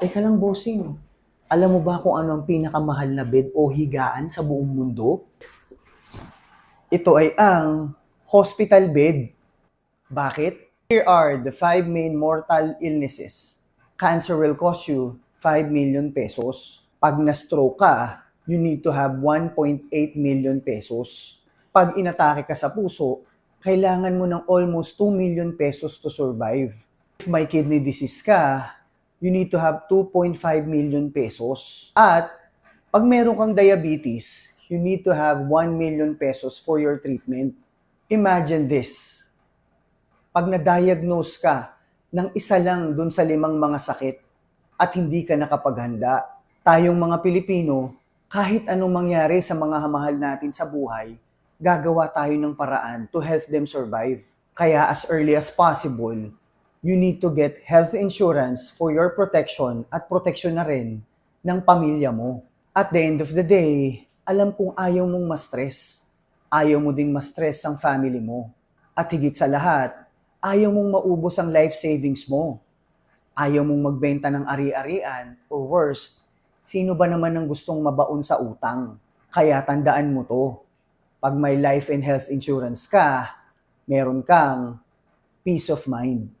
Teka lang, bossing. Alam mo ba kung ano ang pinakamahal na bed o higaan sa buong mundo? Ito ay ang hospital bed. Bakit? Here are the five main mortal illnesses. Cancer will cost you 5 million pesos. Pag na-stroke ka, you need to have 1.8 million pesos. Pag inatake ka sa puso, kailangan mo ng almost 2 million pesos to survive. If may kidney disease ka, you need to have 2.5 million pesos. At pag meron kang diabetes, you need to have 1 million pesos for your treatment. Imagine this. Pag na-diagnose ka ng isa lang dun sa limang mga sakit at hindi ka nakapaghanda, tayong mga Pilipino, kahit anong mangyari sa mga mahal natin sa buhay, gagawa tayo ng paraan to help them survive. Kaya as early as possible, you need to get health insurance for your protection at protection na rin ng pamilya mo. At the end of the day, alam kong ayaw mong ma-stress. Ayaw mo ding ma-stress ang family mo. At higit sa lahat, ayaw mong maubos ang life savings mo. Ayaw mong magbenta ng ari-arian or worse, sino ba naman ang gustong mabaon sa utang? Kaya tandaan mo to. Pag may life and health insurance ka, meron kang peace of mind.